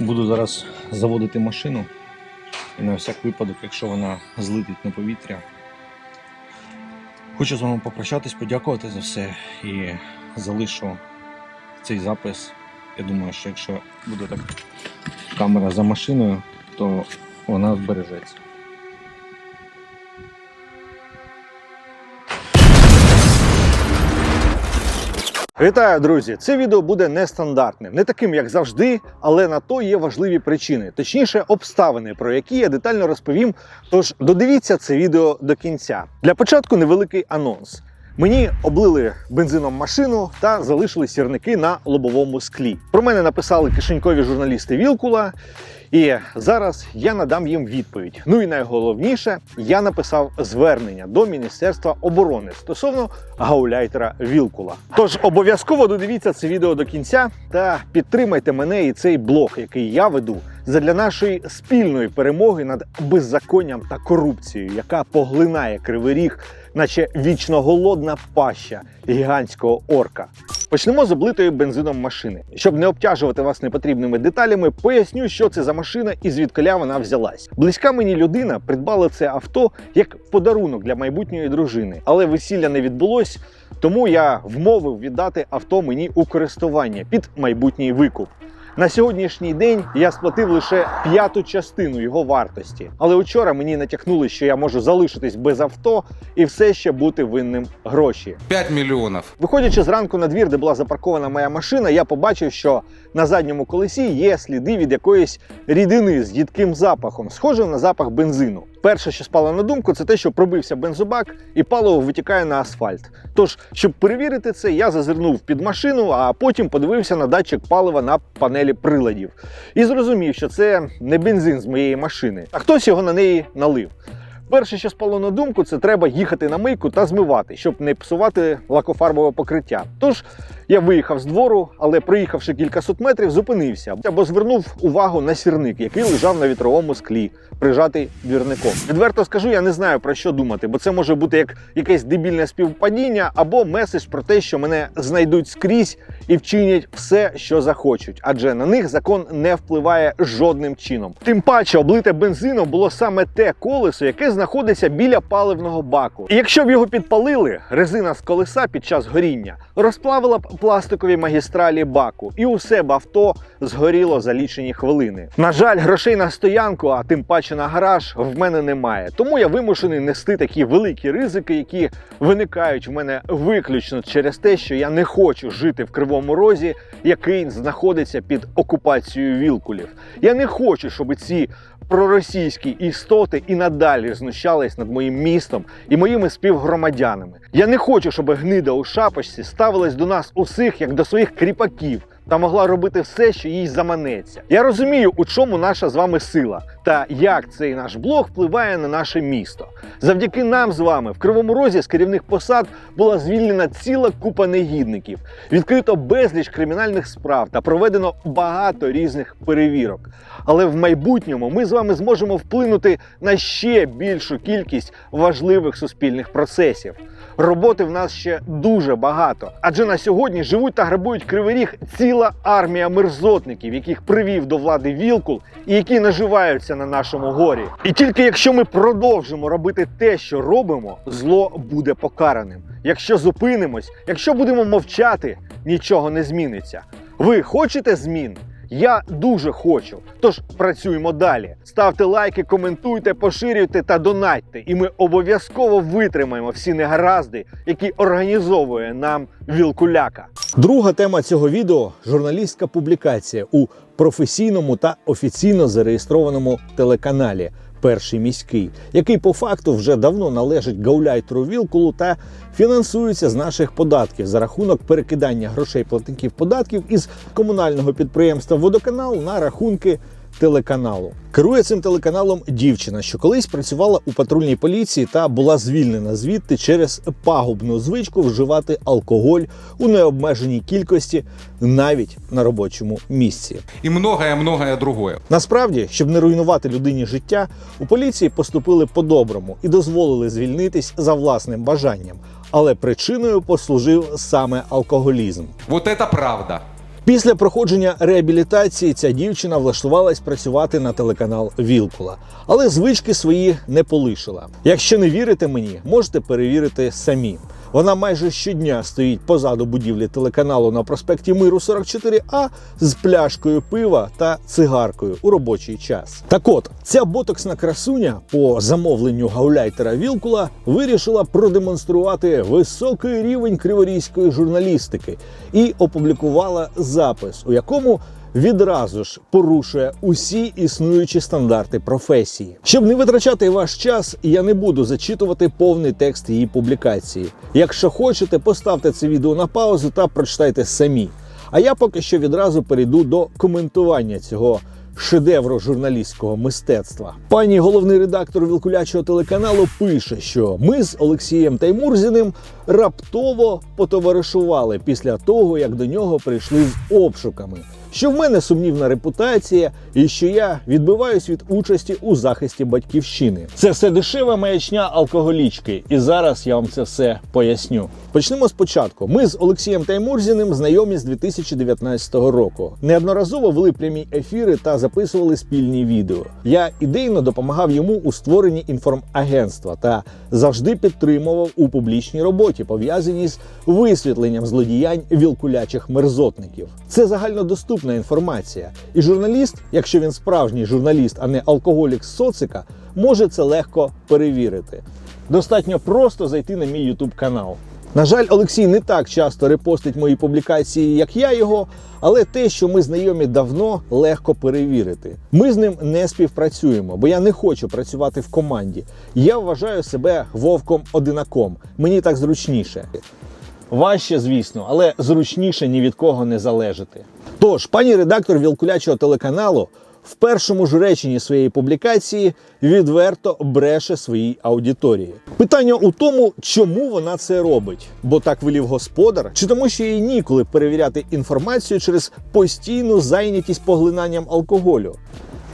Буду зараз заводити машину. І на всяк випадок, якщо вона злетить на повітря. Хочу з вами попрощатись, подякувати за все і залишу цей запис. Я думаю, що якщо буде так камера за машиною, то вона збережеться. Вітаю, друзі! Це відео буде нестандартним, не таким, як завжди, але на то є важливі причини, точніше, обставини, про які я детально розповім. Тож додивіться це відео до кінця. Для початку невеликий анонс. Мені облили бензином машину та залишили сірники на лобовому склі. Про мене написали кишенькові журналісти Вілкула, і зараз я надам їм відповідь. Ну і найголовніше, я написав звернення до Міністерства оборони стосовно гауляйтера Вілкула. Тож обов'язково додивіться це відео до кінця та підтримайте мене і цей блог, який я веду, задля нашої спільної перемоги над беззаконням та корупцією, яка поглинає кривий ріг, наче вічно голодна паща гігантського орка. Почнемо з облитої бензином машини. Щоб не обтяжувати вас непотрібними деталями, поясню, що це за машина і звідкиля вона взялась. Близька мені людина придбала це авто як подарунок для майбутньої дружини, але весілля не відбулось, тому я вмовив віддати авто мені у користування під майбутній викуп. На сьогоднішній день я сплатив лише п'яту частину його вартості. Але вчора мені натякнули, що я можу залишитись без авто і все ще бути винним гроші. 5 миллионов. Виходячи зранку на двір, де була запаркована моя машина, я побачив, що на задньому колесі є сліди від якоїсь рідини з їдким запахом, схожим на запах бензину. Перше, що спало на думку, це те, що пробився бензобак і паливо витікає на асфальт. Тож, щоб перевірити це, я зазирнув під машину, а потім подивився на датчик палива на панелі приладів і зрозумів, що це не бензин з моєї машини, а хтось його на неї налив. Перше, що спало на думку, це треба їхати на мийку та змивати, щоб не псувати лакофарбове покриття. Тож я виїхав з двору, але проїхавши кількасот метрів, зупинився або звернув увагу на сірник, який лежав на вітровому склі, прижатий двірником. Відверто скажу, я не знаю про що думати, бо це може бути як якесь дебільне співпадіння або меседж про те, що мене знайдуть скрізь і вчинять все, що захочуть, адже на них закон не впливає жодним чином. Тим паче, облите бензином було саме те колесо, яке знаходиться біля паливного баку. І якщо б його підпалили, резина з колеса під час горіння розплавила б пластикові магістралі баку, і усе б авто згоріло за лічені хвилини. На жаль, грошей на стоянку, а тим паче на гараж, в мене немає. Тому я вимушений нести такі великі ризики, які виникають в мене виключно через те, що я не хочу жити в кривому розі, який знаходиться під окупацією вілкулів. Я не хочу, щоб ці проросійські істоти і надалі знущались над моїм містом і моїми співгромадянами. Я не хочу, щоб гнида у шапочці ставилась до нас усіх як до своїх кріпаків. Та могла робити все, що їй заманеться. Я розумію, у чому наша з вами сила, та як цей наш блог впливає на наше місто. Завдяки нам з вами в Кривому Розі з керівних посад була звільнена ціла купа негідників, відкрито безліч кримінальних справ та проведено багато різних перевірок. Але в майбутньому ми з вами зможемо вплинути на ще більшу кількість важливих суспільних процесів. Роботи в нас ще дуже багато, адже на сьогодні живуть та грабують кривий ріг ціла армія мерзотників, яких привів до влади Вілкул і які наживаються на нашому горі. І тільки якщо ми продовжимо робити те, що робимо, зло буде покараним. Якщо зупинимось, якщо будемо мовчати, нічого не зміниться. Ви хочете змін? Я дуже хочу. Тож працюємо далі. Ставте лайки, коментуйте, поширюйте та донатьте. І ми обов'язково витримаємо всі негаразди, які організовує нам Вілкуляка. Друга тема цього відео журналістська публікація у професійному та офіційно зареєстрованому телеканалі. Перший міський, який по факту вже давно належить гауляйтеру Вілкулу та фінансується з наших податків. За рахунок перекидання грошей платників податків із комунального підприємства Водоканал на рахунки телеканалу. Керує цим телеканалом дівчина, що колись працювала у патрульній поліції та була звільнена звідти через пагубну звичку вживати алкоголь у необмеженій кількості навіть на робочому місці. И многое-многое другое. Насправді, щоб не руйнувати людині життя, у поліції поступили по-доброму і дозволили звільнитись за власним бажанням. Але причиною послужив саме алкоголізм. Вот это правда. Після проходження реабілітації ця дівчина влаштувалась працювати на телеканал Вілкула, але звички свої не полишила. Якщо не вірите мені, можете перевірити самі. Вона майже щодня стоїть позаду будівлі телеканалу на проспекті Миру 44А з пляшкою пива та цигаркою у робочий час. Так от, ця ботоксна красуня по замовленню гауляйтера Вілкула вирішила продемонструвати високий рівень криворізької журналістики і опублікувала запис, у якому відразу ж порушує усі існуючі стандарти професії. Щоб не витрачати ваш час, я не буду зачитувати повний текст її публікації. Якщо хочете, поставте це відео на паузу та прочитайте самі. А я поки що відразу перейду до коментування цього шедевру журналістського мистецтва. Пані головний редактор Вілкулячого телеканалу пише, що ми з Олексієм Таймурзіним раптово потоваришували після того, як до нього прийшли з обшуками. Що в мене сумнівна репутація, і що я відбиваюсь від участі у захисті батьківщини. Це все дешева маячня алкоголічки, і зараз я вам це все поясню. Почнемо спочатку. Ми з Олексієм Таймурзіним знайомі з 2019 року. Неодноразово вели прямі ефіри та записували спільні відео. Я ідейно допомагав йому у створенні інформагентства та завжди підтримував у публічній роботі, пов'язаній з висвітленням злодіянь вілкулячих мерзотників. Це загальнодоступна інформація, і журналіст, якщо він справжній журналіст, а не алкоголік з социка, може це легко перевірити. Достатньо просто зайти на мій YouTube канал. На жаль, Олексій не так часто репостить мої публікації, як я його, але те, що ми знайомі давно, легко перевірити. Ми з ним не співпрацюємо, бо я не хочу працювати в команді. Я вважаю себе вовком-одинаком. Мені так зручніше. Важче, звісно, але зручніше ні від кого не залежати. Тож, пані редактор Вілкулячого телеканалу в першому ж реченні своєї публікації відверто бреше своїй аудиторії. Питання у тому, чому вона це робить, бо так велів господар, чи тому, що їй ніколи перевіряти інформацію через постійну зайнятість поглинанням алкоголю.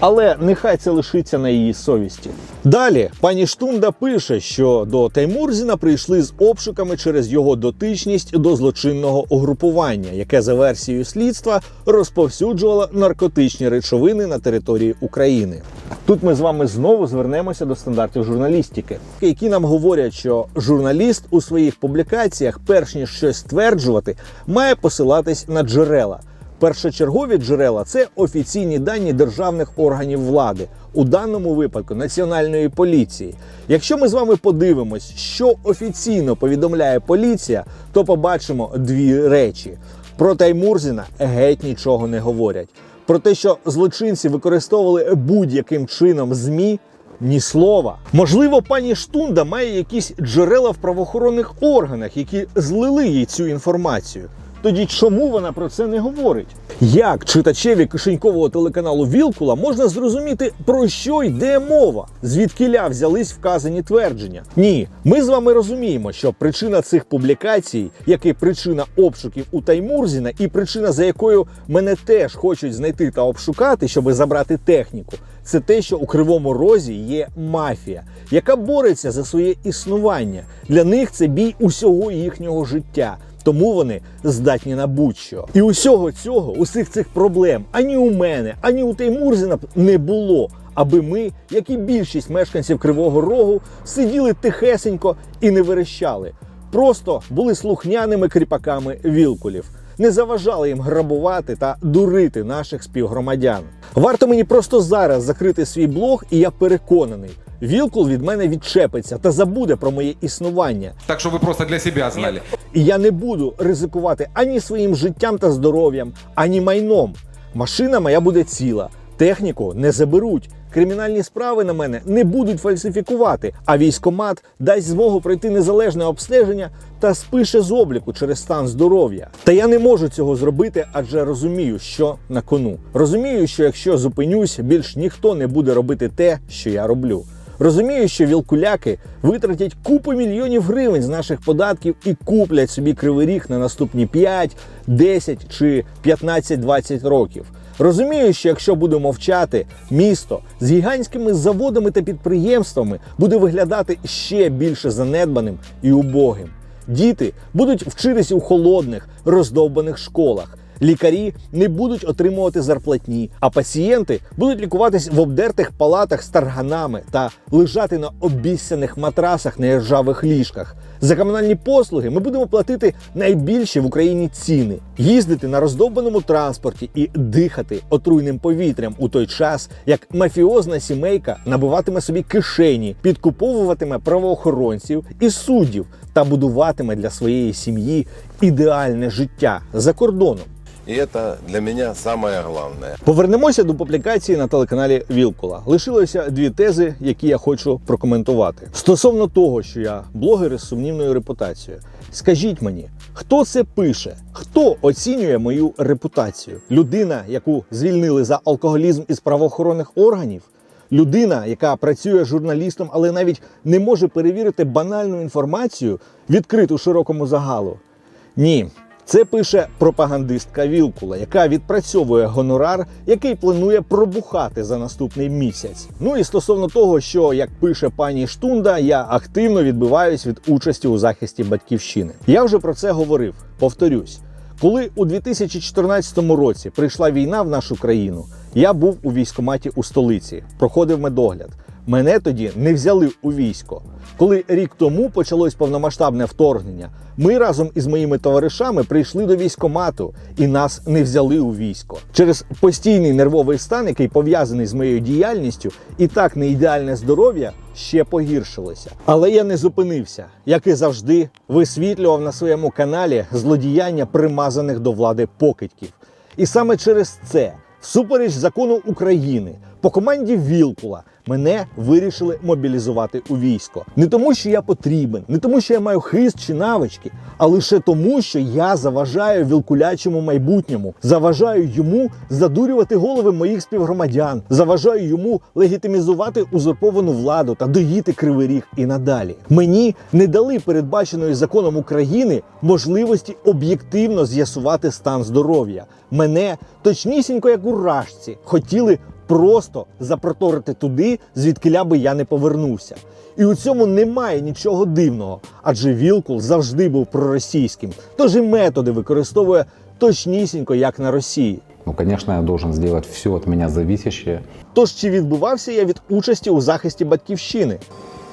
Але нехай це лишиться на її совісті. Далі пані Штунда пише, що до Таймурзіна прийшли з обшуками через його дотичність до злочинного угрупування, яке за версією слідства розповсюджувало наркотичні речовини на території України. Тут ми з вами знову звернемося до стандартів журналістики, які нам говорять, що журналіст у своїх публікаціях, перш ніж щось стверджувати, має посилатись на джерела. Першочергові джерела це офіційні дані державних органів влади, у даному випадку національної поліції. Якщо ми з вами подивимось, що офіційно повідомляє поліція, то побачимо дві речі: про Таймурзіна геть нічого не говорять. Про те, що злочинці використовували будь-яким чином змі. Ні слова. Можливо, пані Штунда має якісь джерела в правоохоронних органах, які злили їй цю інформацію. Тоді чому вона про це не говорить? Як читачеві кишенькового телеканалу Вілкула можна зрозуміти, про що йде мова? Звідкиля взялись вказані твердження? Ні, ми з вами розуміємо, що причина цих публікацій, як і причина обшуків у Таймурзіна, і причина, за якою мене теж хочуть знайти та обшукати, щоб забрати техніку, це те, що у кривому розі є мафія, яка бореться за своє існування. Для них це бій усього їхнього життя. Тому вони здатні на будь-що. І усього цього, усіх цих проблем ані у мене, ані у Теймурзіна б не було. Аби ми, як і більшість мешканців Кривого Рогу, сиділи тихесенько і не верещали. Просто були слухняними кріпаками вілкулів, не заважали їм грабувати та дурити наших співгромадян. Варто мені просто зараз закрити свій блог, і я переконаний, вілкул від мене відчепиться та забуде про моє існування. Так что вы просто для себя знали. І я не буду ризикувати ані своїм життям та здоров'ям, ані майном. Машина моя буде ціла, техніку не заберуть. Кримінальні справи на мене не будуть фальсифікувати, а військомат дасть змогу пройти незалежне обстеження та спише з обліку через стан здоров'я. Та я не можу цього зробити, адже розумію, що на кону. Розумію, що якщо зупинюсь, більш ніхто не буде робити те, що я роблю. Розумію, що вілкуляки витратять купу мільйонів гривень з наших податків і куплять собі кривий ріг на наступні 5, 10 чи 15-20 років. Розумію, що якщо буду мовчати, місто з гігантськими заводами та підприємствами буде виглядати ще більше занедбаним і убогим. Діти будуть вчитися у холодних, роздовбаних школах. Лікарі не будуть отримувати зарплатні, а пацієнти будуть лікуватись в обдертих палатах з тарганами та лежати на обіссяних матрасах на ржавих ліжках. За комунальні послуги ми будемо платити найбільші в Україні ціни, їздити на роздовбаному транспорті і дихати отруйним повітрям у той час, як мафіозна сімейка набиватиме собі кишені, підкуповуватиме правоохоронців і суддів та будуватиме для своєї сім'ї ідеальне життя за кордоном. И это для самое главное. Повернемося до публікації на телеканалі Вілкула. Лишилося дві тези, які я хочу прокоментувати. Стосовно того, що я блогер із сумнівною репутацією. Скажіть мені, хто це пише? Хто оцінює мою репутацію? Людина, яку звільнили за алкоголізм із правоохоронних органів? Людина, яка працює журналістом, але навіть не може перевірити банальну інформацію, відкриту широкому загалу? Ні, це пише пропагандистка Вілкула, яка відпрацьовує гонорар, який планує пробухати за наступний місяць. Ну і стосовно того, що як пише пані Штунда, я активно відбиваюсь від участі у захисті батьківщини. Я вже про це говорив. Повторюсь. Коли у 2014 році прийшла війна в нашу країну, я був у військкоматі у столиці, проходив медогляд. Мене тоді не взяли у військо. Коли рік тому почалось повномасштабне вторгнення, ми разом із моїми товаришами прийшли до військкомату і нас не взяли у військо. Через постійний нервовий стан, який пов'язаний з моєю діяльністю, і так не ідеальне здоров'я ще погіршилося. Але я не зупинився, як і завжди, висвітлював на своєму каналі злодіяння примазаних до влади покидьків. І саме через це, всупереч закону України, по команді Вілкула мене вирішили мобілізувати у військо. Не тому, що я потрібен, не тому, що я маю хист чи навички, а лише тому, що я заважаю вілкулячому майбутньому, заважаю йому задурювати голови моїх співгромадян, заважаю йому легітимізувати узурповану владу та доїти кривий ріг і надалі. Мені не дали передбаченої законом України можливості об'єктивно з'ясувати стан здоров'я. Мене точнісінько, як у рашці, хотіли просто запроторити туди, звідкиля би я не повернувся. І у цьому немає нічого дивного, адже Вілкул завжди був проросійським, тож і методи використовує точнісінько, як на Росії. Ну, конечно, я должен сделать все от меня зависящее, Тож чи відбивався я від участі у захисті батьківщини?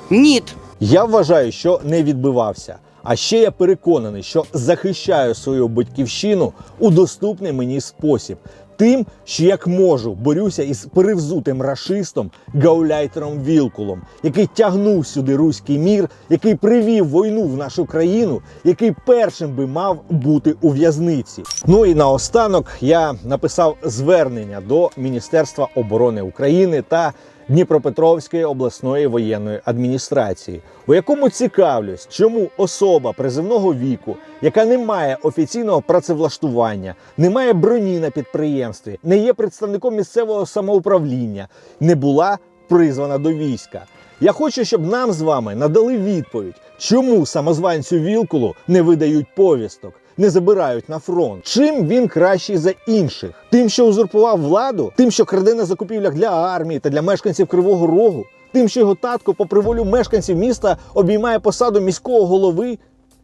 Ніт. Я вважаю, що не відбивався. А ще я переконаний, що захищаю свою батьківщину у доступний мені спосіб. Тим, що як можу, борюся із перевзутим рашистом гауляйтером Вілкулом, який тягнув сюди руський мір, який привів війну в нашу країну, який першим би мав бути у в'язниці. Ну і наостанок я написав звернення до Міністерства оборони України та Дніпропетровської обласної воєнної адміністрації, у якому цікавлюсь, чому особа призивного віку, яка не має офіційного працевлаштування, не має броні на підприємстві, не є представником місцевого самоуправління, не була призвана до війська. Я хочу, щоб нам з вами надали відповідь, чому самозванцю Вілкулу не видають повісток, не забирають на фронт. Чим він кращий за інших? Тим, що узурпував владу, тим, що краде на закупівлях для армії та для мешканців Кривого Рогу, тим, що його татко, по приволю мешканців міста, обіймає посаду міського голови.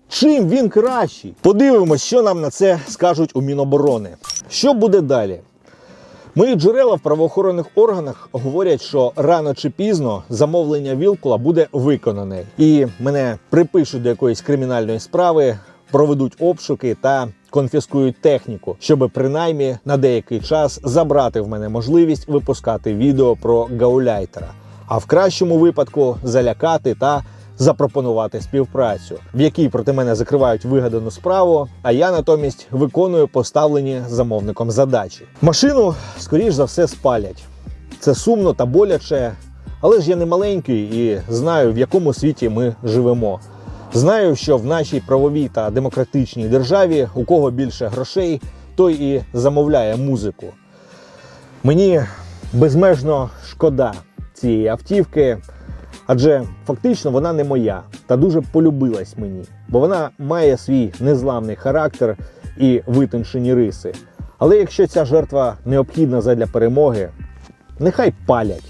Чим він кращий? Подивимось, що нам на це скажуть у Міноборони. Що буде далі? Мої джерела в правоохоронних органах говорять, що рано чи пізно замовлення Вілкула буде виконане, і мене припишуть до якоїсь кримінальної справи, проведуть обшуки та конфіскують техніку, щоб принаймні на деякий час забрати в мене можливість випускати відео про гауляйтера, а в кращому випадку залякати та запропонувати співпрацю, в якій проти мене закривають вигадану справу, а я натомість виконую поставлені замовником задачі. Машину, скоріш за все, спалять. Це сумно та боляче, але ж я не маленький і знаю, в якому світі ми живемо. Знаю, що в нашій правовій та демократичній державі у кого більше грошей, той і замовляє музику. Мені безмежно шкода цієї автівки, адже фактично вона не моя та дуже полюбилась мені, бо вона має свій незламний характер і витончені риси. Але якщо ця жертва необхідна задля перемоги, нехай палять.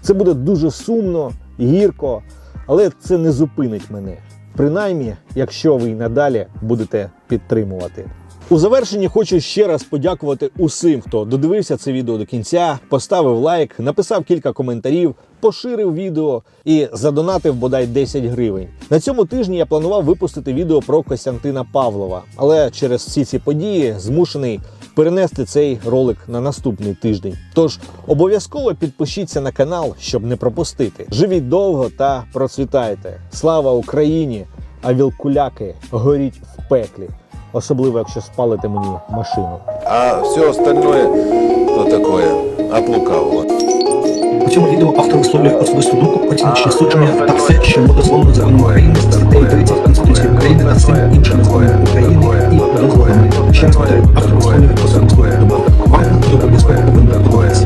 Це буде дуже сумно, гірко, але це не зупинить мене. Принаймні, якщо ви й надалі будете підтримувати. У завершенні хочу ще раз подякувати усім, хто додивився це відео до кінця, поставив лайк, написав кілька коментарів, поширив відео і задонатив бодай 10 гривень. На цьому тижні я планував випустити відео про Костянтина Павлова, але через всі ці події змушений перенести цей ролик на наступний тиждень. Тож обов'язково підпишіться на канал, щоб не пропустити. Живіть довго та процвітайте. Слава Україні! А вілкуляки горіть в пеклі, особливо якщо спалите мені машину. А все остальное, то такое, от лукавого. У цьому відео автор висловлює особисту думку, оціночні судження та все, що йому дозволено законом України, статтею 30 Конституції України та всіма іншими законами України і. Ще раз повторюю, автор висловлює особисту думку. Вам і обов'язково повинно подобатися.